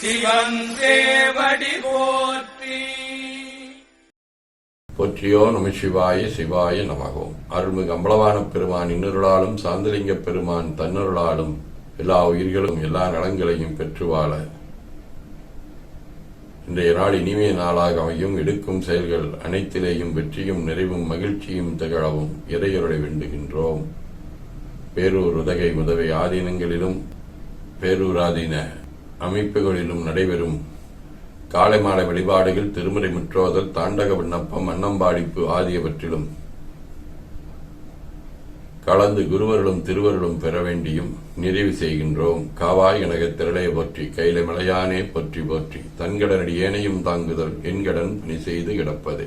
சிவன் தேவடி போற்றி. போற்றியோ நம சிவாய சிவாய நமகோம் அருள்மிகு அம்பலவான பெருமான் இன்னருளாலும் சாந்தலிங்க பெருமான் தன்னருளாலும் எல்லா உயிர்களும் எல்லா நலங்களையும் பெற்று வாழ. இன்றைய நாள் இனிமைய நாளாக அமையும். எடுக்கும் செயல்கள் அனைத்திலேயும் வெற்றியும் நிறைவும் மகிழ்ச்சியும் திகழவும். இறையொருளை வேண்டுகின்றோம். பேரூர் உதகை உதவை ஆதீனங்களிலும் பேரூராதீன அமைப்புகளிலும் நடைபெறும் காலை மாலை வழிபாடுகள் திருமுறை முற்றோதல் தாண்டக விண்ணப்பம் அன்னம்பாடிப்பு ஆகியவற்றிலும் கலந்து குருவர்களும் திருவருளும் பெற வேண்டியும் நிறைவு செய்கின்றோம். காவாய் எனக திரளை போற்றி கையில மலையானே போற்றி போற்றி. தன்கடனடி ஏனையும் தாங்குதல் என்கடன் பணி செய்து கிடப்பது.